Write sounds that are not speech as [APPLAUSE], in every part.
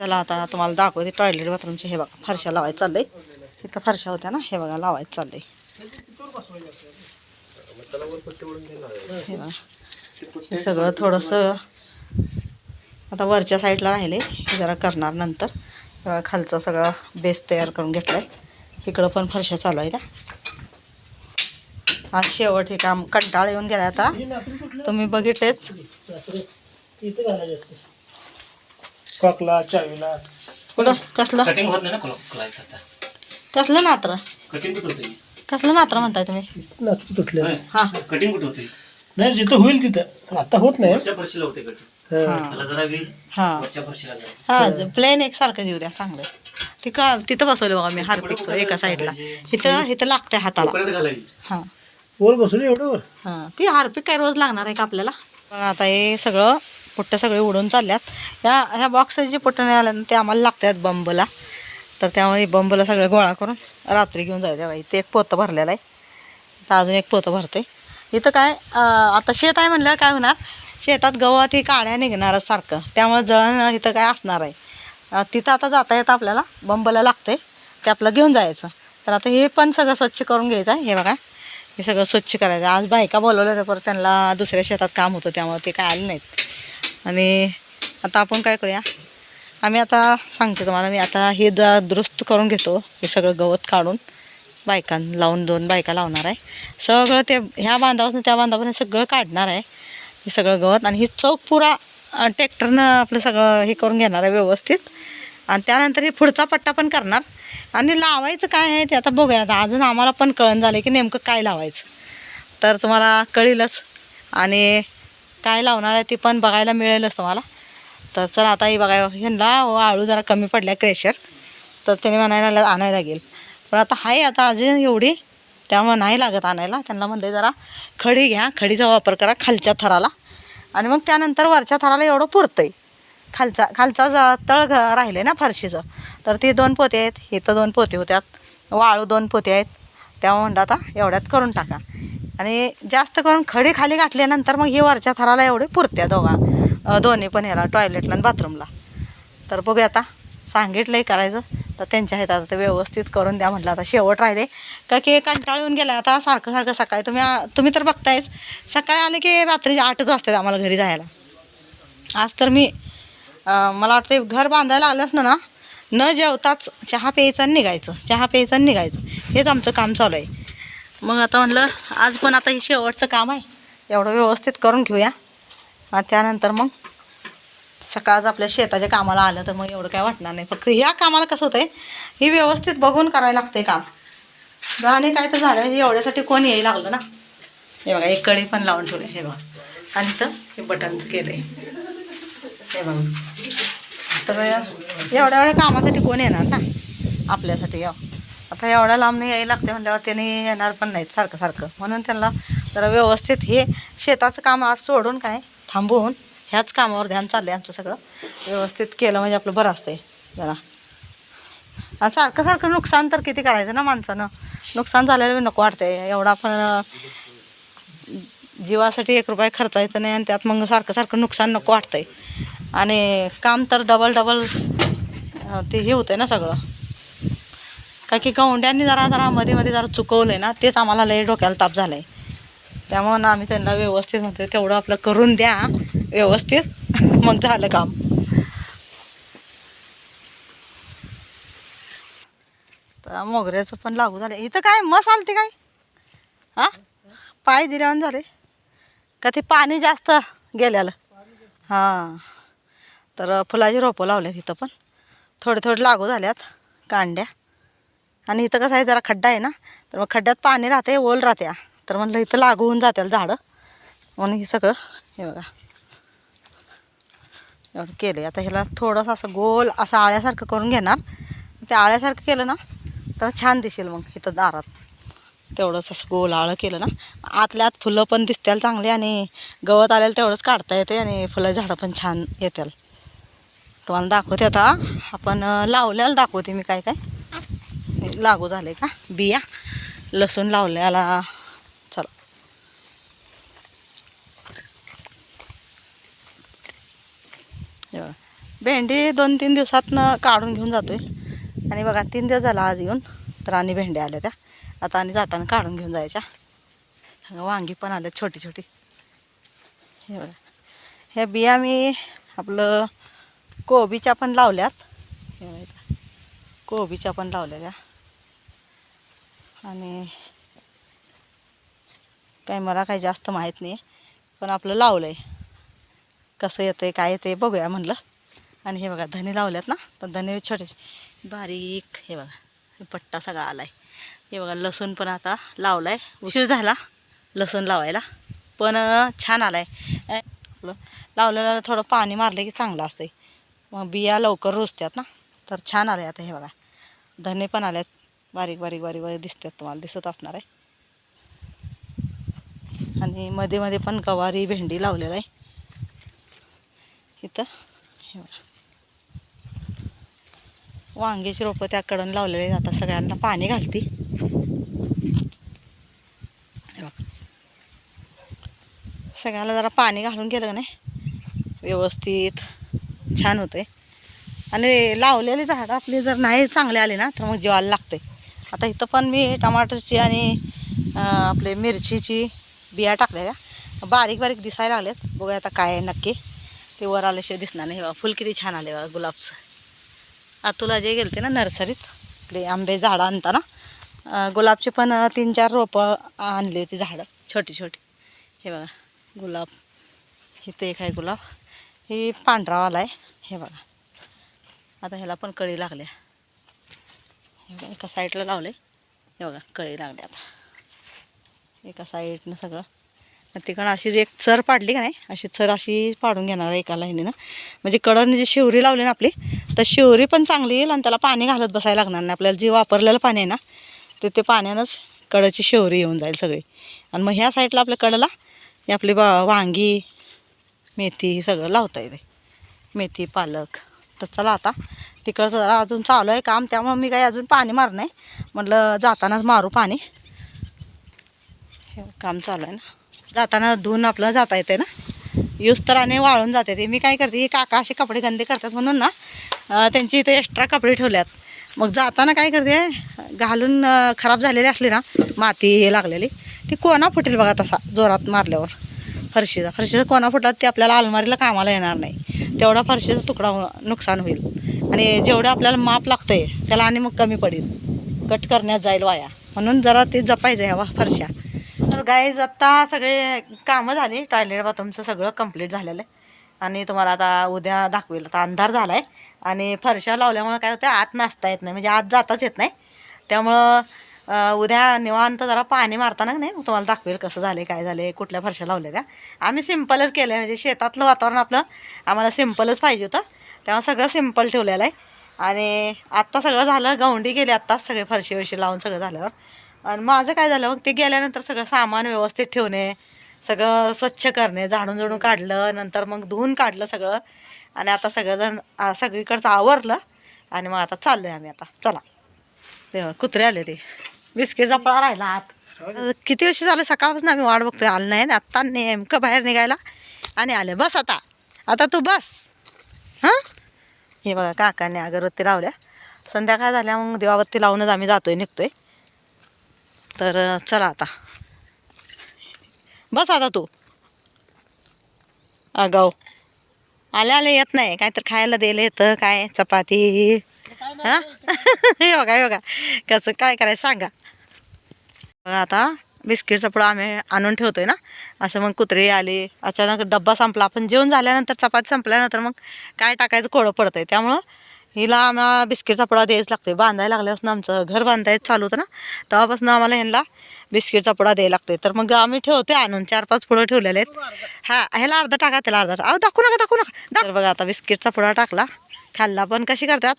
चला आता तुम्हाला दाखवते टॉयलेट बाथरूमचे हे बघा फरशा लावायचं चाललंय. तिथं फरशा होत्या ना हे बघा लावायचं चाललंय. हे बघा. हे सगळं थोडंसं आता वरच्या साईडला राहिले हे जरा करणार नंतर. बघा खालचं सगळं बेस तयार करून घेतलंय. इकडं पण फरशा चालू आहे का? आज शेवट हे काम कंटाळ येऊन गेला आता. तुम्ही बघितलेच. कॉकला चावीला. कुठं? कसलं? कटिंग होत नाही ना करता कसलं नात्र? कटिंग कुठं होते कसलं नात्र म्हणताय तुम्ही? नातू तुटले हा. कटिंग कुठं होते नाही जिथं होईल तिथं. आता होत नाही. वरच्या फरशीला होते कटिंग त्याला जरा वेळ हा. वरच्या फरशीला. हा प्लेन एक सारखं येऊ द्या चांगलं. ती का तिथं बसवलं बघा मी हार्पिकचं एका साईडला. इथं इथं लागतंय हाताला. हा. वर बसून एवढं वर? हा. ती हार्पिक काय रोज लागणार आहे का आपल्याला? आता हे सगळं पोट्ट्या सगळे उडून चालल्यात. ह्या ह्या बॉक्सचे जे पुट्ट नाही आल्या ते आम्हाला लागतात बंबला. तर त्यामुळे बंबला सगळं गोळा करून रात्री घेऊन जायचं बाई. ते एक पोतं भरलेलं आहे. तर अजून एक पोतं भरते इथं काय आता शेत आहे म्हणल्यावर काय होणार? शेतात गवत ही काड्या निघणारच सारखं. त्यामुळे जळण इथं काय असणार आहे. तिथं आता जाता येतं आपल्याला बंबला लागते ते आपलं घेऊन जायचं. तर आता हे पण सगळं स्वच्छ करून घ्यायचं आहे. हे बघा. हे सगळं स्वच्छ करायचं आज बायका बोलवलं तर परत त्यांना दुसऱ्या शेतात काम होतं त्यामुळे ते काय आले नाहीत. आणि आता आपण काय करूया? आम्ही आता सांगते तुम्हाला मी आता हे द दुरुस्त करून घेतो हे सगळं गवत काढून. बायकां लावून दोन बायका लावणार आहे. सगळं ते ह्या बांधापासून त्या बांधापासून सगळं काढणार आहे. हे सगळं गवत आणि ही चौक पुरा ट्रॅक्टरनं आपलं सगळं हे करून घेणार आहे व्यवस्थित. आणि त्यानंतर हे पुढचा पट्टा पण करणार. आणि लावायचं काय आहे ते आता बघूया. आता अजून आम्हाला पण कळण झालं की नेमकं काय लावायचं. तर तुम्हाला कळेलच. आणि काय लावणार आहे ते पण बघायला मिळेलच तुम्हाला तर चल आता ही बघा ह्यांना आळू जरा कमी पडल्या क्रेशर तर त्याने म्हणायला आणायला लागेल. पण आता आहे आता अजून एवढी. त्यामुळे नाही लागत आणायला. त्यांना म्हणले जरा खडी घ्या. खडीचा वापर करा खालच्या थराला. आणि मग त्यानंतर वरच्या थराला एवढं पुरतं आहे खालचा खालचा ज तळ राहिले ना फारशीचं. तर ते दोन पोते आहेत. हे तर दोन पोते होत्यात. वाळू दोन पोते आहेत. त्यामुळे म्हणलं आता एवढ्यात करून टाका. आणि जास्त करून खडे खाली गाठल्यानंतर मग हे वरच्या थराला एवढे पुरत्या दोघा दोन्ही पण ह्याला टॉयलेटला आणि बाथरूमला तर बघूया आता सांगितलंही करायचं तर त्यांच्या आहेत आता ते व्यवस्थित करून द्या म्हटलं. आता शेवट राहिले. का की कंटाळ येऊन गेला आता सारखं सारखं सकाळी. तुम्ही तुम्ही तर बघतायच. सकाळी आले की रात्री आठच वाजतात आम्हाला घरी जायला. आज तर मी मला वाटतं घर बांधायला आलंच ना ना न जेवताच चहा प्यायचं आणि निघायचं. चहा प्यायचं आणि निघायचं. हेच आमचं काम चालू आहे. मग आता म्हणलं आज पण आता हे शेवटचं काम आहे. एवढं व्यवस्थित करून घेऊया. आणि त्यानंतर मग सकाळच आपल्या शेताच्या कामाला आलं तर मग एवढं काय वाटणार नाही. फक्त ह्या कामाला कसं होतंय हे व्यवस्थित बघून करायला लागतंय काम. आणि काय तर झालं हे एवढ्यासाठी कोण यायला लागलं ना? हे बघा एक कळी पण लावून ठेवले हे बघा. आणि तर हे बटनचं केलं आहे हे बघा. तर एवढ्या एवढ्या कामासाठी कोण येणार ना? आपल्यासाठी या आता एवढ्या लांबने यायला लागते म्हटल्यावर त्यांनी येणार पण नाहीत सारखं सारखं. म्हणून त्यांना जरा व्यवस्थित हे शेताचं काम आज सोडून काय थांबवून ह्याच कामावर ध्यान चाललं आहे आमचं सगळं. व्यवस्थित केलं म्हणजे आपलं बरं असतंय जरा. सारखं सारखं नुकसान तर किती करायचं ना माणसानं? नुकसान झालेलं नको वाटतंय. एवढा आपण जीवासाठी एक रुपये खर्चायचं नाही आणि त्यात मग सारखं सारखं नुकसान नको वाटतंय. आणि काम तर डबल डबल ते हे होतंय ना सगळं. का की गौंड्यांनी जरा जरा मध्ये मध्ये जरा चुकवलं आहे ना तेच आम्हाला लय डोक्याला ताप झाला आहे त्यामुळं ना आम्ही त्यांना व्यवस्थित म्हणतो तेवढं आपलं करून द्या व्यवस्थित. [LAUGHS] मग झालं काम. तर मोगऱ्याचं पण लागू झालं इथं काय मस आलते काय? हां? पाय दिल्यावर झाले. का ते पाणी जास्त गेल्याला? हां. तर फुलाची रोपं लावल्यात इथं पण. थोडे थोडे लागू झाल्यात कांड्या. आणि इथं कसं आहे जरा खड्डा आहे ना तर मग खड्ड्यात पाणी राहते ओल राहते तर म्हणलं इथं लागू होऊन जातील झाडं. म्हणून हे सगळं हे बघा. एवढं केलं आता ह्याला थोडंसं असं गोल असं आळ्यासारखं करून घेणार. ते आळ्यासारखं केलं ना तर छान दिसेल मग इथं दारात. तेवढंच असं गोल आळं केलं ना. आतल्या आत फुलं पण दिसतील चांगली आणि गवत आलेलं तेवढंच काढता येते आणि फुलं झाडं पण छान येतील तुम्हाला दाखवते आता. आपण लावल्याला दाखवते मी काय काय. लागू झाले का? बिया. लसूण लावल्याला चला. भेंडी दोन तीन दिवसातनं काढून घेऊन जातोय. आणि बघा तीन दिवस झाला आज येऊन तर आणि भेंड्या आल्या त्या. आता आणि जाताना काढून घेऊन जायच्या. वांगी पण आल्या छोटी छोटी. हे बघा. ह्या बिया मी आपलं कोबीच्या पण लावल्यात. कोबीच्या पण लावलेल्या. आणि काही मला काही जास्त माहीत नाही पण आपलं लावलं आहे कसं येतं आहे काय येतं बघूया म्हणलं. आणि हे बघा धने लावल्यात ना पण धने छोटे बारीक हे बघा पट्टा सगळा आला आहे हे बघा लसूण पण आता लावला आहे उशीर झाला लसूण लावायला पण छान आला आहे आपलं लावलेलं थोडं पाणी मारलं की चांगलं असतं मग बिया लवकर रुजतात ना तर छान आलं आहे आता हे बघा. धने पण आल्यात. बारीक बारीक बारीक बारीक दिसतात तुम्हाला दिसत असणार आहे. आणि मध्ये मध्ये पण गवारी भेंडी लावलेला आहे. इथं हे वांग्याची रोपं त्याकडून लावलेले आहेत. आता सगळ्यांना पाणी घालती. सगळ्यांना सगळ्याला जरा पाणी घालून गेलं नाही? व्यवस्थित छान होते आणि लावलेली झाडं आपली जर नाही चांगले आले ना तर मग जीवाला लागते आता इथं पण मी टमाटरची आणि आपले मिरचीची बिया टाकलेल्या बारीक बारीक दिसायला लागल्यात बघूया आता काय आहे नक्की. ते वर आल्याशिवाय दिसणार नाही हे फुल किती छान आले बाबा गुलाबचं. तुला जे गेलते ना नर्सरीत इकडे आंबे झाडं आणताना गुलाबचे पण तीन चार रोपं आणली होती झाडं. छोटी छोटी. हे बघा गुलाब. इथे एक आहे गुलाब. हे पांढरावाला आहे. हे बघा. आता ह्याला पण कळी लागल्या. एका साईडला लावलं हे बघा कळी लागले आता. एका साईडनं सगळं. तिकडं अशी जी एक चर पाडली का नाही अशी चर अशी पाडून घेणार आहे एका लाईनीनं. म्हणजे कडनं जी शिवरी लावली ना आपली तर शिवरी पण चांगली येईल आणि त्याला पाणी घालत बसायला लागणार नाही. आपल्याला जे वापरलेलं पाणी आहे ना ते ते पाण्यानंच कडची शिवरी येऊन जाईल सगळी. आणि मग ह्या साईडला आपल्या कडला हे आपली बा वांगी मेथी सगळं लावता येते. मेथी पालक. तर चला आता तिकडचं जरा अजून चालू आहे काम त्यामुळं मी काही अजून पाणी मार नाही. म्हटलं जातानाच मारू पाणी. हे काम चालू आहे ना. जाताना धुवून आपलं जाता येते ना. यूज तर आणि वाळून जाते ते. मी काय करते काका असे कपडे गंदे करतात म्हणून ना त्यांची इथे एक्स्ट्रा कपडे ठेवल्यात. मग जाताना काय करते घालून खराब झालेली असली ना माती हे लागलेली ती कोणा फुटेल बघा तसा जोरात मारल्यावर. फरशीचा. फरशीचा कोणा फुटला ते आपल्याला अलमारीला कामाला येणार नाही. तेवढा फरशीचा तुकडा हो- नुकसान होईल. आणि जेवढं आपल्याला माप लागतं आहे त्याला आणि मग कमी पडेल. कट करण्यात जाईल वाया. म्हणून जरा ते जपायचं ह्या फरशा. तर गाईज आत्ता सगळे कामं झाली. टॉयलेट बाथरूमचं सगळं कंप्लीट झालेलं आहे. आणि तुम्हाला आता उद्या दाखवेल. आता अंधार झाला आहे आणि फरशा लावल्यामुळं काय होतं आत नाचता येत नाही. म्हणजे आत जाताच येत नाही. त्यामुळं उद्या निवांत जरा पाणी मारताना नाही मग तुम्हाला दाखवेल कसं झालं काय झालं कुठल्या फरशा लावल्या त्या. आम्ही सिम्पलच केलं आहे म्हणजे शेतातलं वातावरण आपलं आम्हाला सिम्पलच पाहिजे होतं. तेव्हा सगळं सिंपल ठेवलेलं आहे. आणि आत्ता सगळं झालं गवंडी गेली आत्ताच सगळे फरशी वरशी लावून सगळं झाल्यावर आणि माझं काय झालं मग ते गेल्यानंतर सगळं सामान व्यवस्थित ठेवणे सगळं स्वच्छ करणे झाडून झुडून काढलं नंतर मग धुवून काढलं सगळं. आणि आता सगळंजण सगळीकडचं आवरलं. आणि मग आता चाललो आहे आम्ही आता. चला. कुत्रे आले ते. बिस्किटचा पळा राहिला आत. किती वर्ष झालं? सकाळपासून आम्ही वाट बघतोय. आलं नाही आत्ता नेमकं बाहेर निघायला आणि आले. बस आता. आता तू बस. हां? हे बघा काकाने अगरबत्ती लावल्या. संध्याकाळ झाल्या मग देवाबत्ती लावूनच आम्ही जातोय निघतोय. तर चला आता. बस आता तू. अगाऊ. आले आले येत नाही. काय तर खायला दिलं येतं काय चपाती. हां? योगा [LAUGHS] कसं काय करायचं सांगा. बघा आता बिस्किटचा पुढं आम्ही आणून ठेवतोय ना. असं मग कुत्रे आले अचानक डब्बा संपला. आपण जेवण झाल्यानंतर चपाती संपल्यानंतर मग काय टाकायचं कोळं पडतंय. त्यामुळं हिला आम्हाला बिस्किटचा पुडा द्यायच लागतोय. बांधायला लागल्यापासून आमचं घर बांधायचं चालू होतं ना. तेव्हापासून आम्हाला ह्यांना बिस्किटचा पुडा द्यायला लागतोय. तर मग आम्ही ठेवतोय आणून. चार पाच पुढं ठेवलेले आहेत. हा ह्याला अर्धा टाका त्याला अर्धा. अहो दाखवू नका दाखवू नका. तर बघा आता बिस्किटचा पुडा टाकला. खाल्ला पण कशी करतात?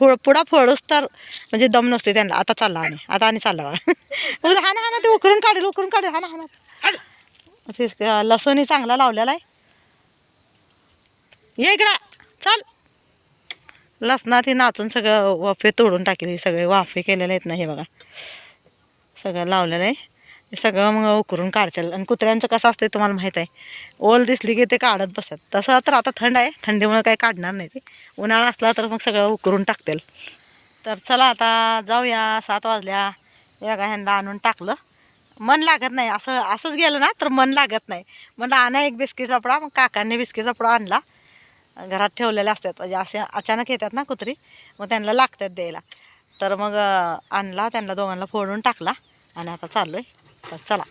फुड पुढा फोडूस तर म्हणजे दम नसते त्यांना. आता चालला आणि आता आणि चालला [LAUGHS] उद्या हा ना हा ना ते उकरून काढेल उकरून काढेल. हा ना हा ना. ते लसूणही चांगला लावलेला आहे. ये इकडं. चाल. लसणात ती नाचून सगळं वाफे तोडून टाकले. सगळे वाफे केलेले आहेत ना हे बघा. सगळं लावलेलं आहे. सगळं मग उकरून काढतील. आणि कुत्र्यांचं कसं असतं तुम्हाला माहीत आहे. ओल दिसली की ते काढत बसतात. तसं तर आता थंड आहे. थंडीमुळे काही काढणार नाही ते. उन्हाळा असला तर मग सगळं उकरून टाकतील. तर चला आता जाऊया. सात वाजल्या. एका ह्यांना आणून टाकलं. मन लागत नाही. असं असंच गेलं ना तर मन लागत नाही. म्हणलं आणा एक बिस्किटचा पुडा. मग काकांनी बिस्किटचा पुडा आणला. घरात ठेवलेले असतात. म्हणजे असे अचानक येतात ना कुत्री. मग त्यांना लागतात द्यायला. तर मग आणला. त्यांना दोघांना फोडून टाकला. आणि आता चाललो आहे तर चला